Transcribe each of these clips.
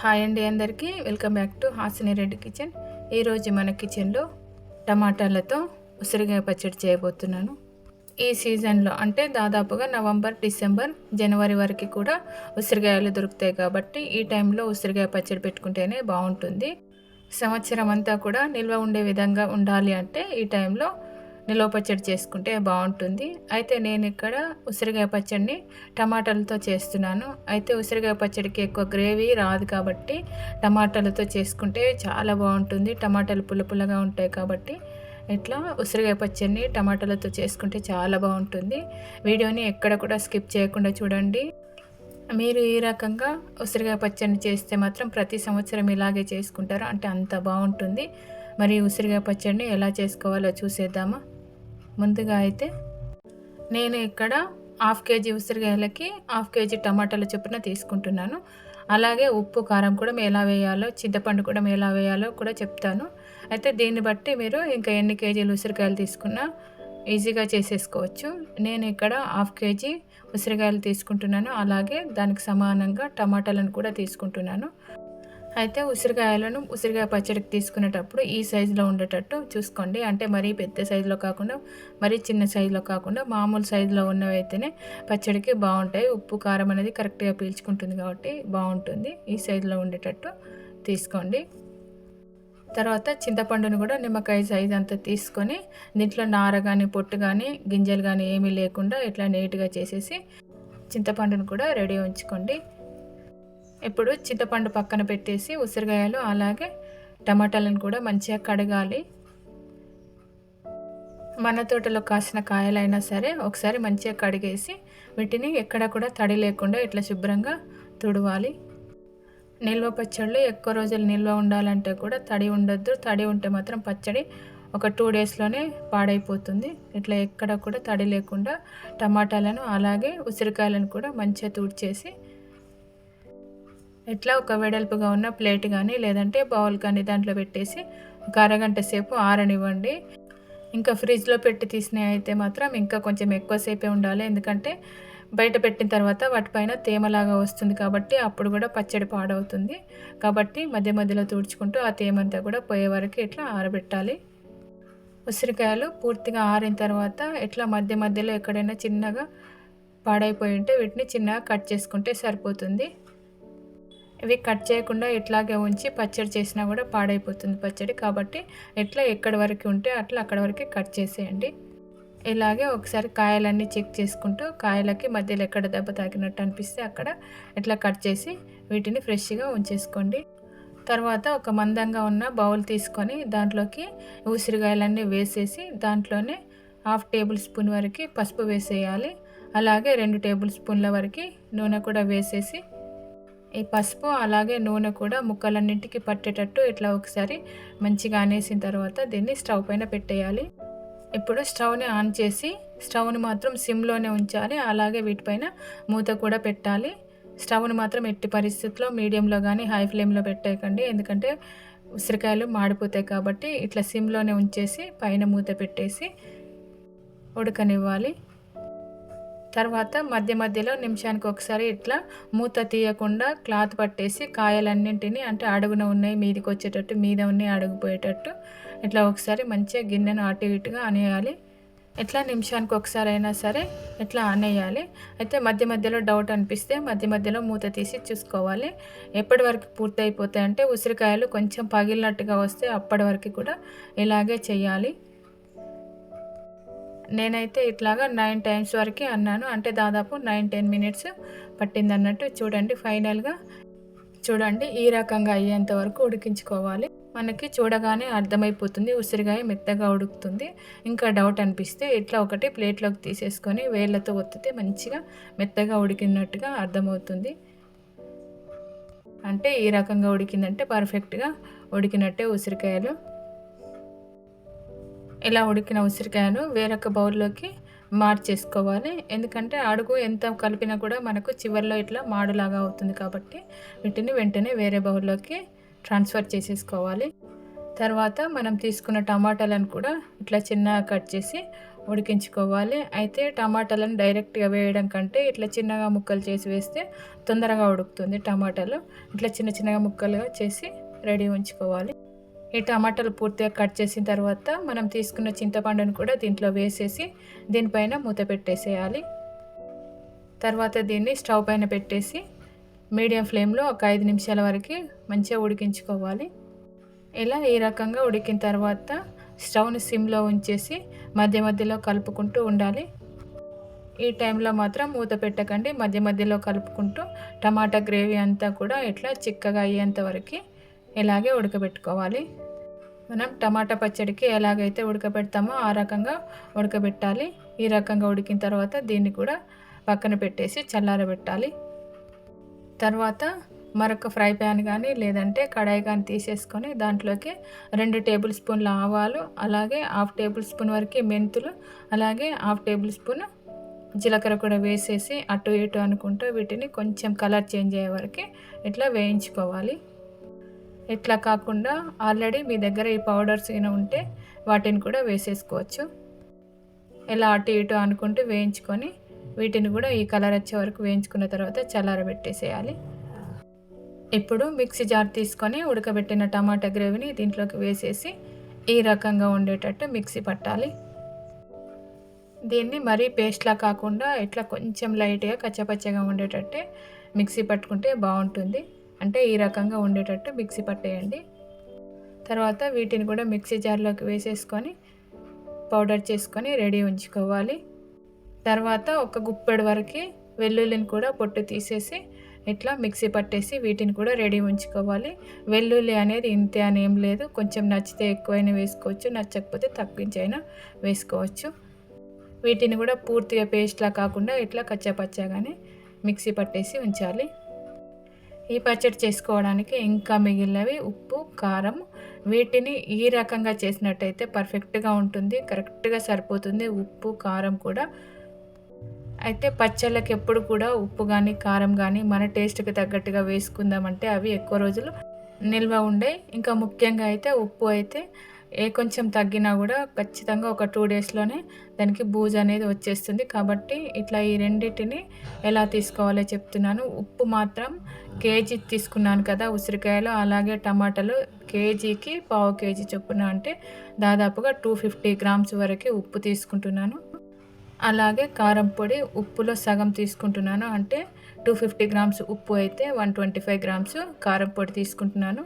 Hi అండి అందరికీ. Welcome back to Hasini Reddy kitchen. ఈరోజు మన కిచెన్లో టమాటాలతో ఉసిరికాయ పచ్చడి చేయబోతున్నాను. ఈ సీజన్లో అంటే దాదాపుగా నవంబర్ డిసెంబర్ జనవరి వరకు కూడా ఉసిరికాయలు దొరుకుతాయి కాబట్టి ఈ టైంలో ఉసిరికాయ పచ్చడి పెట్టుకుంటేనే బాగుంటుంది. సంవత్సరం అంతా కూడా నిల్వ ఉండే విధంగా ఉండాలి అంటే ఈ టైంలో నిల్వ పచ్చడి చేసుకుంటే బాగుంటుంది. అయితే నేను ఇక్కడ ఉసిరికాయ పచ్చడిని టమాటాలతో చేస్తున్నాను. అయితే ఉసిరికాయ పచ్చడికి ఎక్కువ గ్రేవీ రాదు కాబట్టి టమాటాలతో చేసుకుంటే చాలా బాగుంటుంది. టమాటాలు పులుపులగా ఉంటాయి కాబట్టి ఇట్లా ఉసిరికాయ పచ్చడిని టమాటాలతో చేసుకుంటే చాలా బాగుంటుంది. వీడియోని ఎక్కడ కూడా స్కిప్ చేయకుండా చూడండి. మీరు ఈ రకంగా ఉసిరికాయ పచ్చడిని చేస్తే మాత్రం ప్రతి సంవత్సరం ఇలాగే చేసుకుంటారు. అంటే అంత బాగుంటుంది. మరి ఉసిరికాయ పచ్చడిని ఎలా చేసుకోవాలో చూసేద్దామా? ముందుగా అయితే నేను ఇక్కడ హాఫ్ కేజీ ఉసిరికాయలకి హాఫ్ కేజీ టమాటాల చొప్పున తీసుకుంటున్నాను. అలాగే ఉప్పు కారం కూడా ఎలా వేయాలో చింతపండు కూడా ఎలా వేయాలో కూడా చెప్తాను. అయితే దీన్ని బట్టి మీరు ఇంకా ఎన్ని కేజీలు ఉసిరికాయలు తీసుకున్నా ఈజీగా చేసేసుకోవచ్చు. నేను ఇక్కడ హాఫ్ కేజీ ఉసిరికాయలు తీసుకుంటున్నాను. అలాగే దానికి సమానంగా టమాటాలను కూడా తీసుకుంటున్నాను. అయితే ఉసిరికాయలను ఉసిరికాయ పచ్చడికి తీసుకునేటప్పుడు ఈ సైజులో ఉండేటట్టు చూసుకోండి. అంటే మరీ పెద్ద సైజులో కాకుండా మరీ చిన్న సైజులో కాకుండా మామూలు సైజులో ఉన్నవి అయితేనే పచ్చడికి బాగుంటాయి. ఉప్పు కారం అనేది కరెక్ట్గా పీల్చుకుంటుంది కాబట్టి బాగుంటుంది. ఈ సైజులో ఉండేటట్టు తీసుకోండి. తర్వాత చింతపండును కూడా నిమ్మకాయ సైజ్ అంతా తీసుకొని దీంట్లో నార కానీ పొట్టు కానీ గింజలు కానీ ఏమీ లేకుండా ఇట్లా నీట్గా చేసేసి చింతపండును కూడా రెడీ ఉంచుకోండి. ఇప్పుడు చింతపండు పక్కన పెట్టేసి ఉసిరికాయలు అలాగే టమాటాలను కూడా మంచిగా కడగాలి. మన తోటలో కాసిన కాయలైనా సరే ఒకసారి మంచిగా కడిగేసి వీటిని ఎక్కడ కూడా తడి లేకుండా ఇట్లా శుభ్రంగా తుడవాలి. నిల్వ పచ్చళ్ళు ఎక్కువ రోజులు నిల్వ ఉండాలంటే కూడా తడి ఉండొద్దు. తడి ఉంటే మాత్రం పచ్చడి ఒక టూ డేస్లోనే పాడైపోతుంది. ఇట్లా ఎక్కడ కూడా తడి లేకుండా టమాటాలను అలాగే ఉసిరికాయలను కూడా మంచిగా తుడిచేసి ఇట్లా ఒక వెడల్పుగా ఉన్న ప్లేట్ కానీ లేదంటే బౌల్ కానీ దాంట్లో పెట్టేసి ఒక అరగంట సేపు ఆరనివ్వండి. ఇంకా ఫ్రిడ్జ్లో పెట్టి తీసినవి అయితే మాత్రం ఇంకా కొంచెం ఎక్కువసేపే ఉండాలి. ఎందుకంటే బయట పెట్టిన తర్వాత వాటిపైన తేమలాగా వస్తుంది కాబట్టి అప్పుడు కూడా పచ్చడి పాడవుతుంది. కాబట్టి మధ్య మధ్యలో తుడుచుకుంటూ ఆ తేమంతా కూడా పోయే వరకు ఇట్లా ఆరబెట్టాలి. ఉసిరికాయలు పూర్తిగా ఆరిన తర్వాత ఇట్లా మధ్య మధ్యలో ఎక్కడైనా చిన్నగా పాడైపోయి ఉంటే వీటిని చిన్నగా కట్ చేసుకుంటే సరిపోతుంది. ఇవి కట్ చేయకుండా ఇట్లాగే ఉంచి పచ్చడి చేసినా కూడా పాడైపోతుంది పచ్చడి. కాబట్టి ఎట్లా ఎక్కడి వరకు ఉంటే అట్లా అక్కడ వరకు కట్ చేసేయండి. ఇలాగే ఒకసారి కాయలన్నీ చెక్ చేసుకుంటూ కాయలకి మధ్యలో ఎక్కడ దెబ్బ తాకినట్టు అనిపిస్తే అక్కడ ఇట్లా కట్ చేసి వీటిని ఫ్రెష్గా ఉంచేసుకోండి. తర్వాత ఒక మందంగా ఉన్న బౌల్ తీసుకొని దాంట్లోకి ఉసిరికాయలన్నీ వేసేసి దాంట్లోనే హాఫ్ టేబుల్ స్పూన్ వరకు పసుపు వేసేయాలి. అలాగే రెండు టేబుల్ స్పూన్ల వరకు నూనె కూడా వేసేసి ఈ పసుపు అలాగే నూనె కూడా ముక్కలన్నింటికి పట్టేటట్టు ఇట్లా ఒకసారి మంచిగా అనేసిన తర్వాత దీన్ని స్టవ్ పైన పెట్టేయాలి. ఇప్పుడు స్టవ్ని ఆన్ చేసి స్టవ్ని మాత్రం సిమ్లోనే ఉంచాలి. అలాగే వీటిపైన మూత కూడా పెట్టాలి. స్టవ్ని మాత్రం ఎట్టి పరిస్థితుల్లో మీడియంలో కానీ హై ఫ్లేమ్లో పెట్టేయకండి. ఎందుకంటే ఉసిరికాయలు మాడిపోతాయి కాబట్టి ఇట్లా సిమ్లోనే ఉంచేసి పైన మూత పెట్టేసి ఉడకనివ్వాలి. తర్వాత మధ్య మధ్యలో నిమిషానికి ఒకసారి ఇట్లా మూత తీయకుండా క్లాత్ పట్టేసి కాయలన్నింటినీ అంటే అడుగున ఉన్నాయి మీదికి వచ్చేటట్టు మీద ఉన్నాయి అడుగుపోయేటట్టు ఇట్లా ఒకసారి మంచిగా గిన్నెను అటు ఇటుగా అనేయాలి. ఎట్లా నిమిషానికి ఒకసారి అయినా సరే ఇట్లా అనేయాలి. అయితే మధ్య మధ్యలో డౌట్ అనిపిస్తే మధ్య మధ్యలో మూత తీసి చూసుకోవాలి. ఎప్పటి వరకు పూర్తి అయిపోతాయంటే ఉసిరికాయలు కొంచెం పగిలినట్టుగా వస్తే అప్పటి వరకు కూడా ఇలాగే చేయాలి. నేనైతే ఇట్లాగా నైన్ టైమ్స్ వరకు అన్నాను. అంటే దాదాపు నైన్ టెన్ మినిట్స్ పట్టింది అన్నట్టు చూడండి. ఫైనల్గా చూడండి ఈ రకంగా అయ్యేంత వరకు ఉడికించుకోవాలి. మనకి చూడగానే అర్థమైపోతుంది ఉసిరికాయ మెత్తగా ఉడుకుతుంది. ఇంకా డౌట్ అనిపిస్తే ఇట్లా ఒకటి ప్లేట్లోకి తీసేసుకొని వేళ్ళతో ఒత్తితే మంచిగా మెత్తగా ఉడికినట్టుగా అర్థమవుతుంది. అంటే ఈ రకంగా ఉడికిందంటే పర్ఫెక్ట్గా ఉడికినట్టే ఉసిరికాయలు. ఇలా ఉడికిన ఉసిరికాయను వేరొక బౌల్లోకి మార్చేసుకోవాలి. ఎందుకంటే అడుగు ఎంత కలిపినా కూడా మనకు చివరిలో ఇట్లా మాడులాగా అవుతుంది కాబట్టి వీటిని వెంటనే వేరే బౌల్లోకి ట్రాన్స్ఫర్ చేసేసుకోవాలి. తర్వాత మనం తీసుకున్న టమాటాలను కూడా ఇట్లా చిన్నగా కట్ చేసి ఉడికించుకోవాలి. అయితే టమాటాలను డైరెక్ట్గా వేయడం కంటే ఇట్లా చిన్నగా ముక్కలు చేసి వేస్తే తొందరగా ఉడుకుతుంది టమాటాలు. ఇట్లా చిన్న చిన్నగా ముక్కలుగా చేసి రెడీ ఉంచుకోవాలి. ఈ టమాటాలు పూర్తిగా కట్ చేసిన తర్వాత మనం తీసుకున్న చింతపండును కూడా దీంట్లో వేసేసి దీనిపైన మూత పెట్టేసేయాలి. తర్వాత దీన్ని స్టవ్ పైన పెట్టేసి మీడియం ఫ్లేమ్లో ఒక ఐదు నిమిషాల వరకు మంచిగా ఉడికించుకోవాలి. ఇలా ఈ రకంగా ఉడికిన తర్వాత స్టవ్ని సిమ్లో ఉంచేసి మధ్య మధ్యలో కలుపుకుంటూ ఉండాలి. ఈ టైంలో మాత్రం మూత పెట్టకండి. మధ్య మధ్యలో కలుపుకుంటూ టమాటా గ్రేవీ అంతా కూడా ఇట్లా చిక్కగా అయ్యేంత వరకు ఇలాగే ఉడకబెట్టుకోవాలి. మనం టమాటా పచ్చడికి ఎలాగైతే ఉడకబెడతామో ఆ రకంగా ఉడకబెట్టాలి. ఈ రకంగా ఉడికిన తర్వాత దీన్ని కూడా పక్కన పెట్టేసి చల్లారబెట్టాలి. తర్వాత మరొక ఫ్రై ప్యాన్ కానీ లేదంటే కడాయి కానీ తీసేసుకొని దాంట్లోకి రెండు టేబుల్ స్పూన్ల ఆవాలు అలాగే హాఫ్ టేబుల్ స్పూన్ వరకు మెంతులు అలాగే హాఫ్ టేబుల్ స్పూన్ జీలకర్ర కూడా వేసేసి అటు ఇటు అనుకుంటూ వీటిని కొంచెం కలర్ చేంజ్ అయ్యే వరకు ఇట్లా వేయించుకోవాలి. ఇట్లా కాకుండా ఆల్రెడీ మీ దగ్గర ఈ పౌడర్స్ అయినా ఉంటే వాటిని కూడా వేసేసుకోవచ్చు. ఇలా అటు ఇటు అనుకుంటూ వేయించుకొని వీటిని కూడా ఈ కలర్ వచ్చే వరకు వేయించుకున్న తర్వాత చల్లారబెట్టేసేయాలి ఇప్పుడు మిక్సీ జార్ తీసుకొని ఉడకబెట్టిన టమాటా గ్రేవీని దీంట్లోకి వేసేసి ఈ రకంగా ఉండేటట్టు మిక్సీ పట్టాలి. దీన్ని మరీ పేస్ట్లా కాకుండా ఇట్లా కొంచెం లైట్గా కచ్చపచ్చగా ఉండేటట్టే మిక్సీ పట్టుకుంటే బాగుంటుంది. అంటే ఈ రకంగా ఉండేటట్టు మిక్సీ పట్టేయండి. తర్వాత వీటిని కూడా మిక్సీ జార్లోకి వేసేసుకొని పౌడర్ చేసుకొని రెడీ ఉంచుకోవాలి. తర్వాత ఒక గుప్పెడు వరకు వెల్లుల్లిని కూడా పొట్టు తీసేసి ఇట్లా మిక్సీ పట్టేసి వీటిని కూడా రెడీ ఉంచుకోవాలి. వెల్లుల్లి అనేది ఇంతే అని ఏం లేదు. కొంచెం నచ్చితే ఎక్కువైనా వేసుకోవచ్చు నచ్చకపోతే తగ్గించైనా వేసుకోవచ్చు. వీటిని కూడా పూర్తిగా పేస్ట్లా కాకుండా ఇట్లా కచ్చాపచ్చాగానే మిక్సీ పట్టేసి ఉంచాలి. ఈ పచ్చడి చేసుకోవడానికి ఇంకా మిగిలినవి ఉప్పు కారం. వీటిని ఈ రకంగా చేసినట్టయితే పర్ఫెక్ట్గా ఉంటుంది కరెక్ట్గా సరిపోతుంది ఉప్పు కారం కూడా. అయితే పచ్చళ్ళకి ఎప్పుడు కూడా ఉప్పు కానీ కారం కానీ మన టేస్ట్కి తగ్గట్టుగా వేసుకుందామంటే అవి ఎక్కువ రోజులు నిల్వ ఉండే. ఇంకా ముఖ్యంగా అయితే ఉప్పు అయితే ఏ కొంచెం తగ్గినా కూడా ఖచ్చితంగా ఒక టూ డేస్లోనే దానికి బూజు అనేది వచ్చేస్తుంది. కాబట్టి ఇట్లా ఈ రెండింటిని ఎలా తీసుకోవాలో చెప్తున్నాను. ఉప్పు మాత్రం కేజీ తీసుకున్నాను కదా ఉసిరికాయలు. అలాగే టమాటాలు కేజీకి పావు కేజీ చొప్పున అంటే దాదాపుగా టూ ఫిఫ్టీ గ్రామ్స్ వరకు ఉప్పు తీసుకుంటున్నాను. అలాగే కారం పొడి ఉప్పులో సగం తీసుకుంటున్నాను. అంటే టూ ఫిఫ్టీ గ్రామ్స్ ఉప్పు అయితే వన్ ట్వంటీ ఫైవ్ గ్రామ్స్ కారం పొడి తీసుకుంటున్నాను.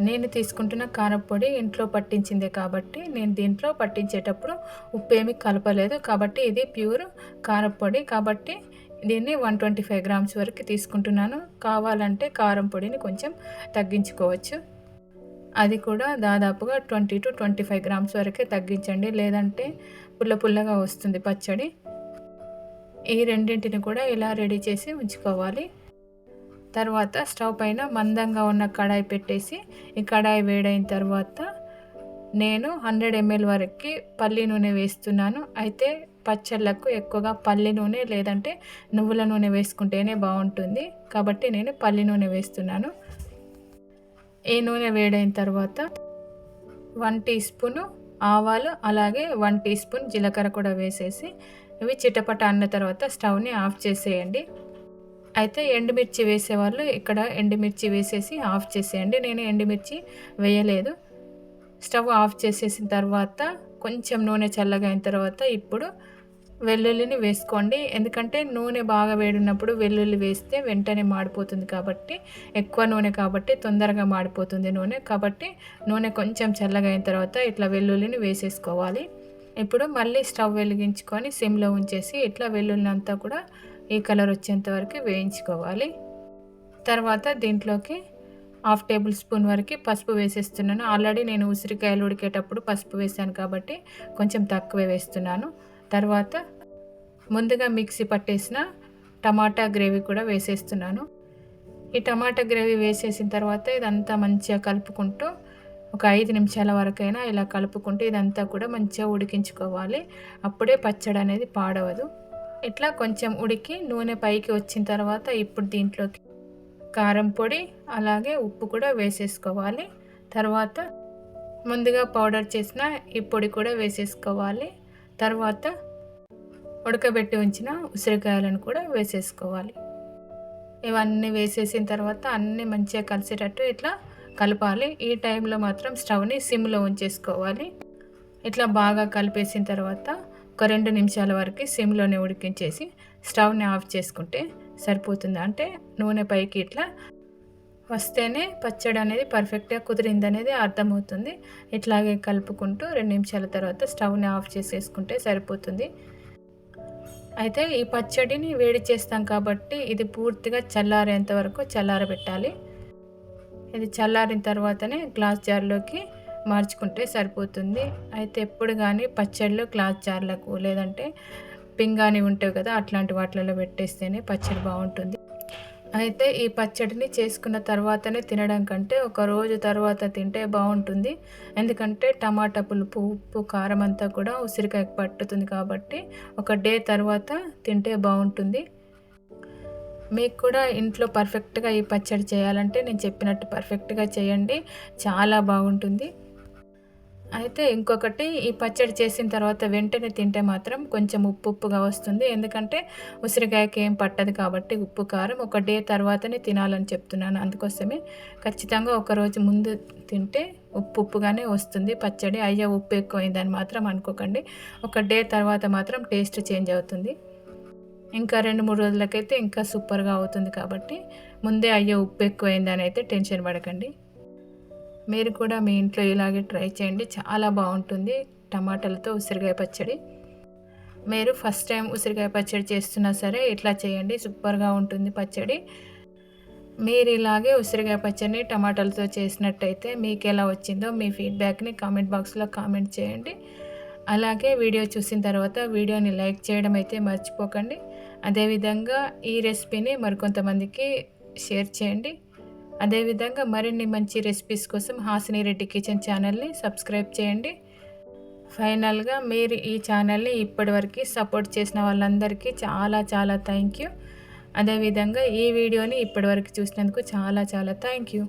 నేను తీసుకుంటున్న కారపొడి ఇంట్లో పట్టించిందే కాబట్టి నేను దీంట్లో పట్టించేటప్పుడు ఉప్పు ఏమీ కలపలేదు కాబట్టి ఇది ప్యూర్ కారపొడి కాబట్టి దీన్ని వన్ ట్వంటీ ఫైవ్ గ్రామ్స్ వరకు తీసుకుంటున్నాను. కావాలంటే కారం పొడిని కొంచెం తగ్గించుకోవచ్చు. అది కూడా దాదాపుగా twenty two twenty five grams వరకే తగ్గించండి. లేదంటే పుల్ల పుల్లగా వస్తుంది పచ్చడి. ఈ రెండింటిని కూడా ఇలా రెడీ చేసి ఉంచుకోవాలి. తర్వాత స్టవ్ పైన మందంగా ఉన్న కడాయి పెట్టేసి ఈ కడాయి వేడైన తర్వాత నేను హండ్రెడ్ ఎంఎల్ వరకు పల్లి నూనె వేస్తున్నాను. అయితే పచ్చళ్ళకు ఎక్కువగా పల్లి నూనె లేదంటే నువ్వుల నూనె వేసుకుంటేనే బాగుంటుంది. కాబట్టి నేను పల్లి నూనె వేస్తున్నాను. ఈ నూనె వేడైన తర్వాత వన్ టీ స్పూను ఆవాలు అలాగే వన్ టీ స్పూన్ జీలకర్ర కూడా వేసేసి ఇవి చిటపట అన్న తర్వాత స్టవ్ని ఆఫ్ చేసేయండి. అయితే ఎండుమిర్చి వేసేవాళ్ళు ఇక్కడ ఎండుమిర్చి వేసేసి ఆఫ్ చేసేయండి. నేను ఎండుమిర్చి వేయలేదు. స్టవ్ ఆఫ్ చేసేసిన తర్వాత కొంచెం నూనె చల్లగా అయిన తర్వాత ఇప్పుడు వెల్లుల్లిని వేసుకోండి. ఎందుకంటే నూనె బాగా వేడినప్పుడు వెల్లుల్లి వేస్తే వెంటనే మాడిపోతుంది కాబట్టి ఎక్కువ నూనె కాబట్టి తొందరగా మాడిపోతుంది నూనె. కాబట్టి నూనె కొంచెం చల్లగా అయిన తర్వాత ఇట్లా వెల్లుల్లిని వేసేసుకోవాలి. ఇప్పుడు మళ్ళీ స్టవ్ వెలిగించుకొని సిమ్లో ఉంచేసి ఇట్లా వెల్లుల్లి అంతా కూడా ఈ కలర్ వచ్చేంత వరకు వేయించుకోవాలి. తర్వాత దీంట్లోకి హాఫ్ టేబుల్ స్పూన్ వరకు పసుపు వేసేస్తున్నాను. ఆల్రెడీ నేను ఉసిరికాయలు ఉడికేటప్పుడు పసుపు వేసాను కాబట్టి కొంచెం తక్కువే వేస్తున్నాను. తర్వాత ముందుగా మిక్సీ పట్టేసిన టమాటా గ్రేవీ కూడా వేసేస్తున్నాను. ఈ టమాటా గ్రేవీ వేసేసిన తర్వాత ఇదంతా మంచిగా కలుపుకుంటూ ఒక ఐదు నిమిషాల వరకైనా ఇలా కలుపుకుంటూ ఇదంతా కూడా మంచిగా ఉడికించుకోవాలి. అప్పుడే పచ్చడి అనేది పాడవదు. ఇట్లా కొంచెం ఉడికి నూనె పైకి వచ్చిన తర్వాత ఇప్పుడు దీంట్లోకి కారం పొడి అలాగే ఉప్పు కూడా వేసేసుకోవాలి. తర్వాత ముందుగా పౌడర్ చేసిన ఈ పొడి కూడా వేసేసుకోవాలి. తర్వాత ఉడకబెట్టి ఉంచిన ఉసిరికాయలను కూడా వేసేసుకోవాలి. ఇవన్నీ వేసేసిన తర్వాత అన్నీ మంచిగా కలిసేటట్టు ఇట్లా కలపాలి. ఈ టైంలో మాత్రం స్టవ్ని సిమ్లో ఉంచేసుకోవాలి. ఇట్లా బాగా కలిపేసిన తర్వాత ఒక రెండు నిమిషాల వరకు సిమ్లోనే ఉడికించేసి స్టవ్ని ఆఫ్ చేసుకుంటే సరిపోతుంది. అంటే నూనె పైకి ఇట్లా వస్తేనే పచ్చడి అనేది పర్ఫెక్ట్గా కుదిరింది అనేది అర్థమవుతుంది. ఇట్లాగే కలుపుకుంటూ రెండు నిమిషాల తర్వాత స్టవ్ని ఆఫ్ చేసేసుకుంటే సరిపోతుంది. అయితే ఈ పచ్చడిని వేడి చేస్తాం కాబట్టి ఇది పూర్తిగా చల్లారేంత వరకు చల్లారబెట్టాలి. ఇది చల్లారిన తర్వాతనే గ్లాస్ జార్లోకి మార్చుకుంటే సరిపోతుంది. అయితే ఎప్పుడు కానీ పచ్చళ్ళు క్లాత్ జార్లకు లేదంటే పింగాని ఉంటాయి కదా అట్లాంటి వాటిలలో పెట్టేస్తేనే పచ్చడి బాగుంటుంది. అయితే ఈ పచ్చడిని చేసుకున్న తర్వాతనే తినడం కంటే ఒక రోజు తర్వాత తింటే బాగుంటుంది. ఎందుకంటే టమాటా పులుపు ఉప్పు కారం అంతా కూడా ఉసిరికాయ పట్టుతుంది కాబట్టి ఒక డే తర్వాత తింటే బాగుంటుంది. మీకు కూడా ఇంట్లో పర్ఫెక్ట్గా ఈ పచ్చడి చేయాలంటే నేను చెప్పినట్టు పర్ఫెక్ట్గా చేయండి. చాలా బాగుంటుంది. అయితే ఇంకొకటి ఈ పచ్చడి చేసిన తర్వాత వెంటనే తింటే మాత్రం కొంచెం ఉప్పు ఉప్పుగా వస్తుంది. ఎందుకంటే ఉసిరికాయకి ఏం పట్టదు కాబట్టి ఉప్పు కారం ఒక డే తర్వాతనే తినాలని చెప్తున్నాను. అందుకోసమే ఖచ్చితంగా ఒకరోజు ముందు తింటే ఉప్పు ఉప్పుగానే వస్తుంది. పచ్చడి అయ్యా ఉప్పు ఎక్కువైందని మాత్రం అనుకోకండి. ఒక డే తర్వాత మాత్రం టేస్ట్ చేంజ్ అవుతుంది. ఇంకా రెండు మూడు రోజులకైతే ఇంకా సూపర్గా అవుతుంది కాబట్టి ముందే అయ్యో ఉప్పు ఎక్కువైందని అయితే టెన్షన్ పడకండి. మీరు కూడా మీ ఇంట్లో ఇలాగే ట్రై చేయండి. చాలా బాగుంటుంది. టమాటాలతో ఉసిరికాయ పచ్చడి. మీరు ఫస్ట్ టైం ఉసిరికాయ పచ్చడి చేస్తున్నా సరే ఇట్లా చేయండి. సూపర్గా ఉంటుంది పచ్చడి. మీరు ఇలాగే ఉసిరికాయ పచ్చడిని టమాటాలతో చేసినట్టయితే మీకు ఎలా వచ్చిందో మీ ఫీడ్బ్యాక్ని కామెంట్ బాక్స్లో కామెంట్ చేయండి. అలాగే వీడియో చూసిన తర్వాత వీడియోని లైక్ చేయడం అయితే మర్చిపోకండి. అదేవిధంగా ఈ రెసిపీని మరికొంతమందికి షేర్ చేయండి. అదేవిధంగా మరిన్ని మంచి రెసిపీస్ కోసం హాసిని రెడ్డి కిచెన్ ఛానల్ని సబ్స్క్రైబ్ చేయండి. ఫైనల్గా మీరు ఈ ఛానల్ని ఇప్పటివరకు సపోర్ట్ చేసిన వాళ్ళందరికీ చాలా చాలా థ్యాంక్ యూ అదేవిధంగా ఈ వీడియోని ఇప్పటివరకు చూసినందుకు చాలా చాలా థ్యాంక్ యూ